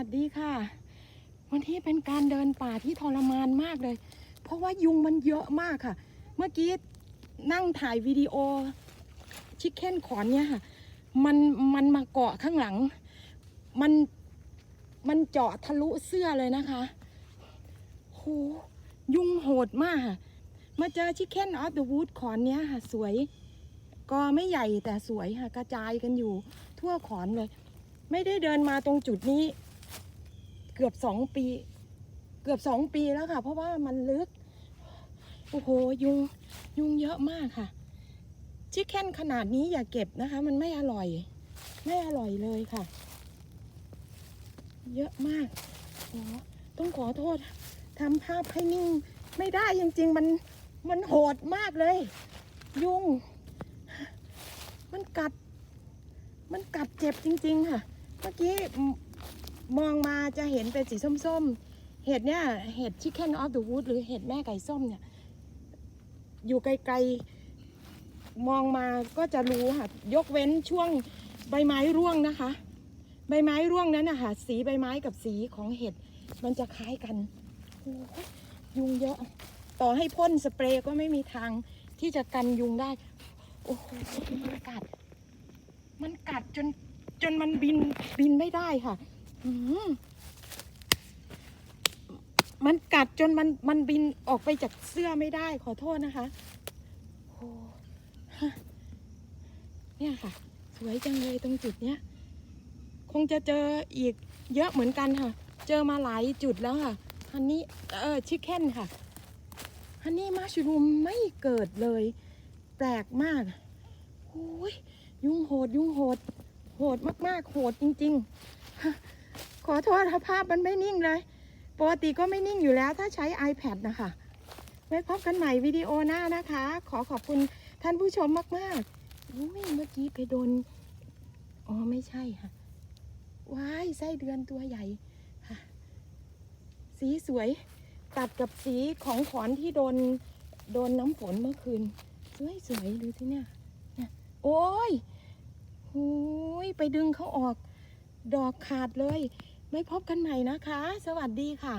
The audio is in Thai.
วัสดีค่ะ วันที่เป็นการเดินป่าที่ทรมานมากเลย เพราะว่ายุงมันเยอะมากค่ะ เมื่อกี้นั่งถ่ายวิดีโอชิคเก้นขอนเนี่ยค่ะ มันมันมาเกาะข้างหลัง มันมันเจาะทะลุเสื้อเลยนะคะโหยุงโหดมากค่ะ มาเจอชิคเก้นออฟเดอะวูดขอนเนี้ยค่ะ สวยก็ไม่ใหญ่แต่สวยค่ะ กระจายกันอยู่ทั่วขอนเลย ไม่ได้เดินมาตรงจุดนี้ เกือบสองปี เกือบสองปีแล้วค่ะ เพราะว่ามันลึก โอ้โหยุงยุงเยอะมากค่ะชิคเก้นขนาดนี้อย่าเก็บนะคะ มันไม่อร่อย ไม่อร่อยเลยค่ะ เยอะมากโอ้ต้องขอโทษทำภาพให้นิ่ง ไม่ได้จริง ๆ มันมันโหดมากเลย ยุง มันกัด มันกัดเจ็บจริง ๆ ค่ะ เมื่อกี้ มองมาจะเห็นเป็นสีส้มๆ เห็ดเนี่ย เห็ด Chicken of the Wood หรือเห็ดแม่ไก่ส้มเนี่ย อยู่ไกลๆ มองมาก็จะรู้ค่ะ ยกเว้นช่วงใบไม้ร่วงนะคะ ใบไม้ร่วงนั้นนะคะสีใบไม้กับสีของเห็ด มันจะคล้ายกัน ยุงเยอะ ต่อให้พ่นสเปรย์ก็ไม่มีทางที่จะกันยุงได้ โอ้โหมันกัด มันกัดจนจนมันบินบินไม่ได้ค่ะ มันกัดจนมันมันบินออกไปจากเสื้อไม่ได้ขอโทษนะคะโอ้เนี่ยค่ะ สวยจังเลยตรงจุดเนี้ย คงจะเจออีกเยอะเหมือนกันค่ะ เจอมาหลายจุดแล้วค่ะฮันนี่เออชิคเก้นค่ะฮันนี่มาชรูมไม่เกิดเลย แปลกมากโอ้ย ยุ่งโหด ยุ่งโหด โหดมากๆ โหดจริง ๆ ขอโทษค่ะภาพมันไม่นิ่งเลยปกติก็ไม่นิ่งอยู่แล้วถ้าใช้ iPad นะคะ ไว้พบกันใหม่วิดีโอหน้านะคะ ขอขอบคุณท่านผู้ชมมากๆอุ้ยเมื่อกี้ไปโดน อ๋อไม่ใช่ค่ะว้ายไส้เดือนตัวใหญ่ค่ะ สีสวยตัดกับสีของขอนที่โดนโดนน้ำฝนเมื่อคืน สวยสวยดูสิเนี่ยโอ้ยหูยไปดึงเขาออก ดอกขาดเลย ไม่พบกันใหม่นะคะ สวัสดีค่ะ